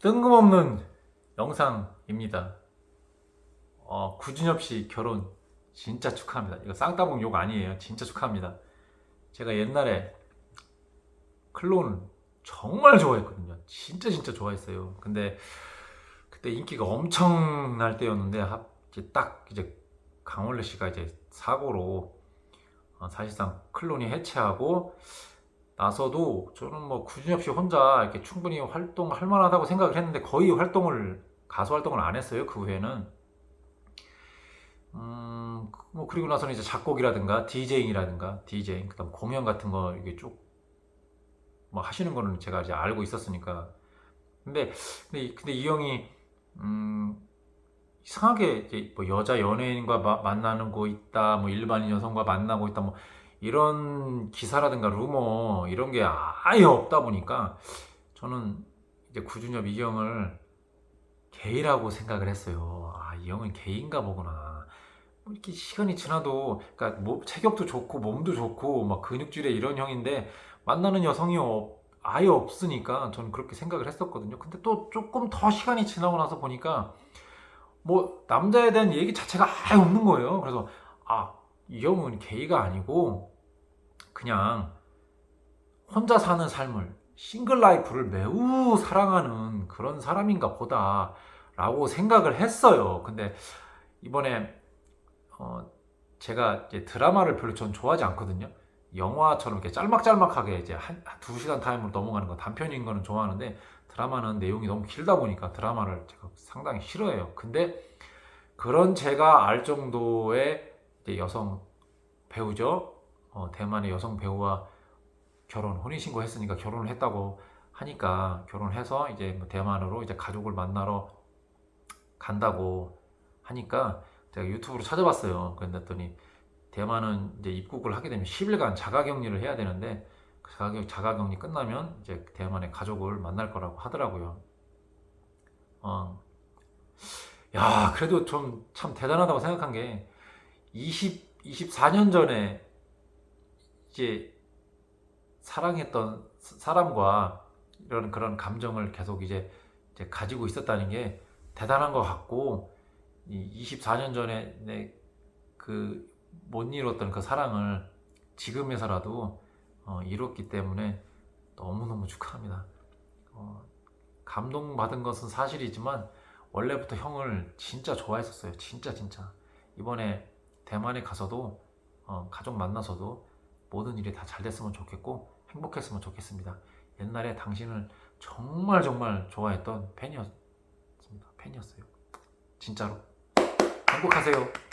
뜬금없는 영상입니다. 어, 구준엽 씨 결혼 진짜 축하합니다. 이거 쌍따봉 욕 아니에요. 진짜 축하합니다. 제가 옛날에 클론을 정말 좋아했거든요. 진짜 진짜 좋아했어요. 근데 그때 인기가 엄청날 때였는데 하- 이제 딱 이제 강원래 씨가 이제 사고로 어, 사실상 클론이 해체하고 나서도 저는 뭐 구준엽 씨 혼자 이렇게 충분히 활동할 만하다고 생각을 했는데 거의 활동을 가수 활동을 안 했어요 그 후에는. 음, 뭐 그리고 나서는 이제 작곡이라든가 디제잉이라든가 디제잉 그다음 공연 같은 거 이게 쭉뭐 하시는 거는 제가 이제 알고 있었으니까. 근데 근데, 이- 근데 이 형이 음 이상하게 이제 뭐 여자 연예인과 마- 만나는 거 있다 뭐 일반인 여성과 만나고 있다 뭐 이런 기사라든가 루머 이런 게 아예 없다 보니까 저는 이제 구준엽 이 형을 게이라고 생각을 했어요. 아, 이 형은 게이인가 보구나. 뭐 이렇게 시간이 지나도 그러니까 뭐 체격도 좋고 몸도 좋고 막 근육질의 이런 형인데 만나는 여성이 없- 아예 없으니까 저는 그렇게 생각을 했었거든요. 근데 또 조금 더 시간이 지나고 나서 보니까 뭐 남자에 대한 얘기 자체가 아예 없는 거예요. 그래서 아, 이 형은 게이가 아니고 그냥 혼자 사는 삶을 싱글 라이프를 매우 사랑하는 그런 사람인가 보다 라고 생각을 했어요. 근데 이번에 어 제가 드라마를 별로 전 좋아하지 않거든요. 영화처럼 이렇게 짤막짤막하게 이제 한, 두 시간 타임으로 넘어가는 거 단편인 거는 좋아하는데 드라마는 내용이 너무 길다 보니까 드라마를 제가 상당히 싫어해요. 근데 그런 제가 알 정도의 여성 배우죠. 어, 대만의 여성 배우와 결혼 혼인신고 했으니까 결혼을 했다고 하니까 결혼해서 이제 뭐 대만으로 이제 가족을 만나러 간다고 하니까 제가 유튜브로 찾아봤어요. 그랬더니 대만은 이제 입국을 하게 되면 10일간 자가격리를 해야 되는데 그 자가격, 자가격리 끝나면 이제 대만의 가족을 만날 거라고 하더라고요. 어. 야, 그래도 좀 참 대단하다고 생각한 게 20, 24년 전에 이제 사랑했던 사람과 이런 그런 감정을 계속 이제, 이제 가지고 있었다는 게 대단한 것 같고 이 24년 전에 내 그 못 이뤘던 그 사랑을 지금에서라도 어, 이뤘기 때문에 너무너무 축하합니다. 어, 감동받은 것은 사실이지만 원래부터 형을 진짜 좋아했었어요. 진짜 진짜. 이번에 대만에 가서도 어, 가족 만나서도 모든 일이 다 잘 됐으면 좋겠고 행복했으면 좋겠습니다. 옛날에 당신을 정말 정말 좋아했던 팬이었습니다. 팬이었어요. 진짜로. 행복하세요.